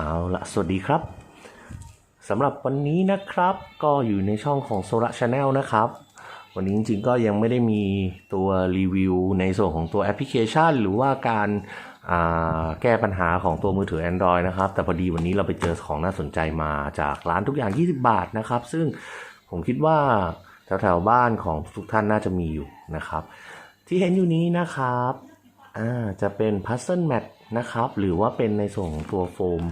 เอาละสวัสดีครับสำหรับวันนี้นะครับก็อยู่ในช่องของโซ l า Channel นะครับ วันนี้จริงๆก็ยังไม่ได้มีตัวรีวิวในส่วนของตัวแอปพลิเคชัน หรือว่าการาแก้ปัญหาของตัวมือถือ Android นะครับ แต่พอดีวันนี้เราไปเจอของน่าสนใจมาจากร้านทุกอย่าง 20 บาทนะครับ ซึ่งผมคิดว่าแถวๆบ้านของทุกท่านน่าจะมีอยู่นะครับ ที่เห็นอยู่นี้นะครับจะเป็น Puzzle Mat นะครับ หรือว่าเป็นในส่วนของตัวโฟม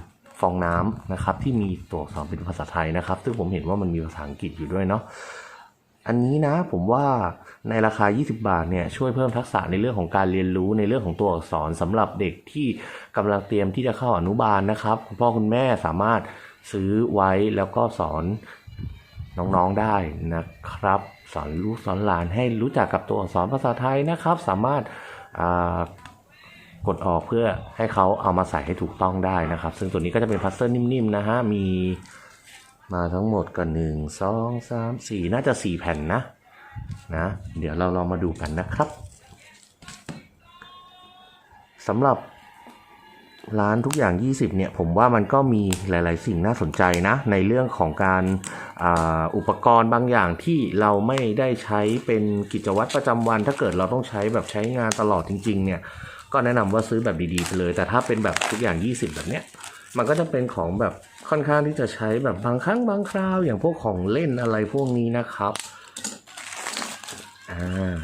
ฟองน้ำนะครับ ที่มีตัวอักษรเป็นภาษาไทยนะครับ ซึ่งผมเห็นว่ามันมีภาษาอังกฤษอยู่ด้วยเนาะอันนี้นะผมว่าในราคา 20 บาทเนี่ยช่วยเพิ่มทักษะในเรื่องของการเรียนรู้ในเรื่องของตัวอักษรสำหรับเด็กที่กำลังเตรียมที่จะเข้าอนุบาลนะครับคุณพ่อคุณแม่สามารถซื้อไว้แล้วก็สอนน้องๆได้นะครับ สอนลูกสอนหลานให้รู้จักกับตัวอักษรภาษาไทยนะครับ สามารถอ่า กดออกเพื่อให้เขาเอามาใส่ให้ถูกต้องได้นะครับ ซึ่งตัวนี้ก็จะเป็นพัซเซิลนิ่มๆนะฮะ มีมาทั้งหมดก็หนึ่งสองสามสี่น่าจะสี่แผ่นนะนะ เดี๋ยวเราลองมาดูกันนะครับสำหรับร้านทุกอย่าง 20 เนี่ย ผมว่ามันก็มีหลาย ๆ สิ่งน่าสนใจนะ ในเรื่องของการอาอุปกรณ์บางอย่างที่เราไม่ได้ใช้เป็นกิจวัตรประจำวัน ถ้าเกิดเราต้องใช้แบบใช้งานตลอดจริง ๆ เนี่ย ก็แนะนำว่าซื้อแบบดีๆไปเลย แต่ถ้าเป็นแบบทุกอย่าง 20 แบบเนี้ยมันก็จะเป็นของแบบค่อนข้างที่จะใช้แบบบางครั้งบางคราว อย่างพวกของเล่นอะไรพวกนี้นะครับอ่า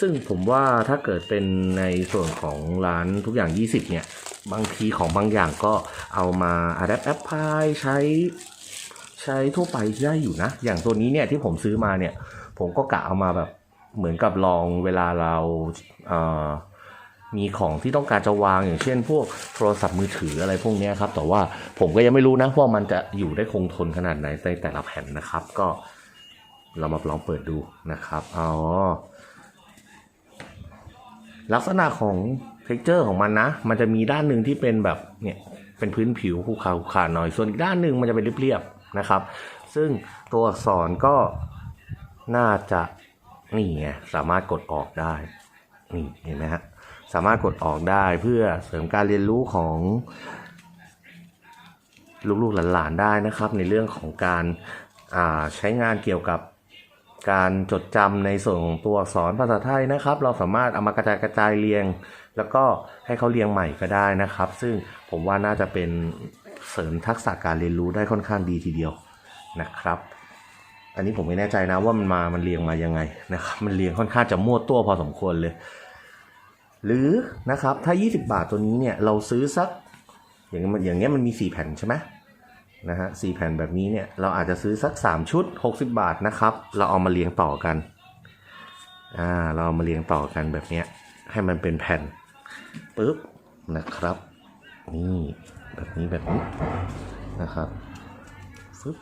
ซึ่งผมว่าถ้าเกิดเป็นในส่วนของร้านทุกอย่าง 20 เนี่ย บางทีของบางอย่างก็เอามาอัดแอปพายใช้ใช้ทั่วไปได้อยู่นะ อย่างตัวนี้เนี่ยที่ผมซื้อมาเนี่ย ผมก็กะเอามาแบบเหมือนกับลองเวลาเราเอ่อ มีของที่ต้องการจะวางอย่างเช่น พวกโทรศัพท์มือถืออะไรพวกนี้ครับแต่ว่าผมก็ยังไม่รู้นะว่ามันจะอยู่ได้คงทนขนาดไหนในแต่ละแผ่นนะครับ ก็เรามาลองเปิดดูนะครับอ๋อลักษณะของ t e x t อร์ของมันนะ มันจะมีด้านหนึ่งที่เป็นแบบเนี่ยเป็นพื้นผิวขูขาขขาหน่อย ส่วนอีกด้านหนึ่งมันจะเป็นเรียบๆนะครับ ซึ่งตัวอักษรก็น่าจะนี่ไงสามารถกดออกได้ นี่เห็นไหมฮะสามารถกดออกได้เพื่อเสริมการเรียนรู้ของลูกๆหลานๆได้นะครับ ในเรื่องของการาใช้งานเกี่ยวกับการจดจำในส่วนของตัวอักษรภาษาไทยนะครับ เราสามารถเอามากระจายกระจายเรียง แล้วก็ให้เขาเรียงใหม่ก็ได้นะครับ ซึ่งผมว่าน่าจะเป็นเสริมทักษะการเรียนรู้ได้ค่อนข้างดีทีเดียวนะครับ อันนี้ผมไม่แน่ใจนะว่ามันมา มันเรียงมายังไงนะครับ มันเรียงค่อนข้างจะมั่วตัวพอสมควรเลย หรือนะครับ ถ้า 20 บาทตัวนี้เนี่ย เราซื้อสัก อย่างเงี้ยอย่างเงี้ยมันมี 4 แผ่นใช่ไหมนะฮะสแผ่นแบบนี้เนี่ย เราอาจจะซื้อสัก 3 ชุด 60 บาทนะครับ เราเอามาเรียงต่อกัน อ่า เราเอามาเรียงต่อกันแบบเนี้ย ให้มันเป็นแผ่นปึ๊บนะครับ นี่แบบนี้แบบนี้นะครับฟึบ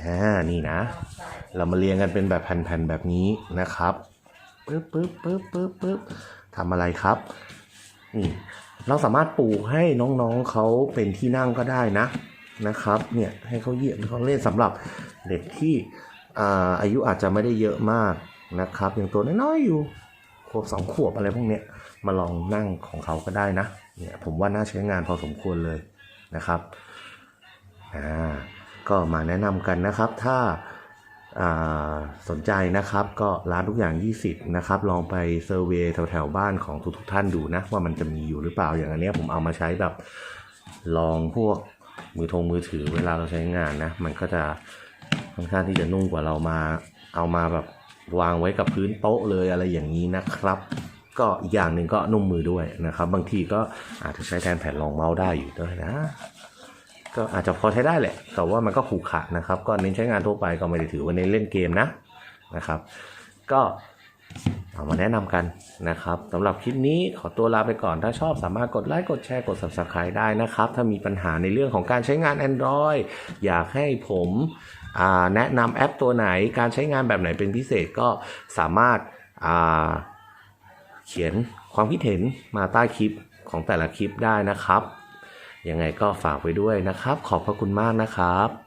อ่านี่นะ เรามาเรียงกันเป็นแบบแผ่นๆแบบนี้นะครับปึ๊บปึ๊บปึ๊บปึ๊บปึ๊บทำอะไรครับนี่เราสามารถปลูกให้น้องๆเขาเป็นที่นั่งก็ได้นะนะครับ เนี่ยให้เขาเหยียบเขาเล่นสำหรับเด็กที่อ่าอายุอาจจะไม่ได้เยอะมากนะครับอย่างตัวน้อยๆอยู่ขวบสองขวบอะไรพวกเนี้ยมาลองนั่งของเขาก็ได้นะเนี่ยผมว่าน่าใช้งานพอสมควรเลยนะครับอ่า ก็มาแนะนำกันนะครับ ถ้าาสนใจนะครับก็ร้านทุกอย่าง 20 นะครับ ลองไปเซอร์เวยแถวๆบ้านของทุกๆท่านดูนะ ว่ามันจะมีอยู่หรือเปล่าอย่างอันนี้ผมเอามาใช้แบบลองพวกมือทงมือถือเวลาเราใช้งานนะ มันก็จะค่อนข้างที่จะนุ่มกว่าเรามาเอามาแบบวางไว้กับพื้นโต๊ะเลยอะไรอย่างนี้นะครับ ก็อีกอย่างหนึ่งก็นุ่มมือด้วยนะครับ บางทีก็อาจจะใช้แทนแผ่นรองเมาส์ได้อยู่ด้วยนะ ก็อาจจะพอใช้ได้แหละ แต่ว่ามันก็ขรุขะนะครับ ก็เน้นใช้งานทั่วไปก็ไม่ได้ถือว่าเน้นเล่นเกมนะนะครับ ก็เอามาแนะนำกันนะครับสำหรับคลิปนี้ขอตัวลาไปก่อน ถ้าชอบสามารถกดไลค์กดแชร์กด subscribe ได้นะครับ ถ้ามีปัญหาในเรื่องของการใช้งาน Android อยากให้ผมแนะนำแอปตัวไหนการใช้งานแบบไหนเป็นพิเศษก็สามารถเขียนความคิดเห็นมาใต้คลิปของแต่ละคลิปได้นะครับ ยังไงก็ฝากไว้ด้วยนะครับ ขอบพระคุณมากนะครับ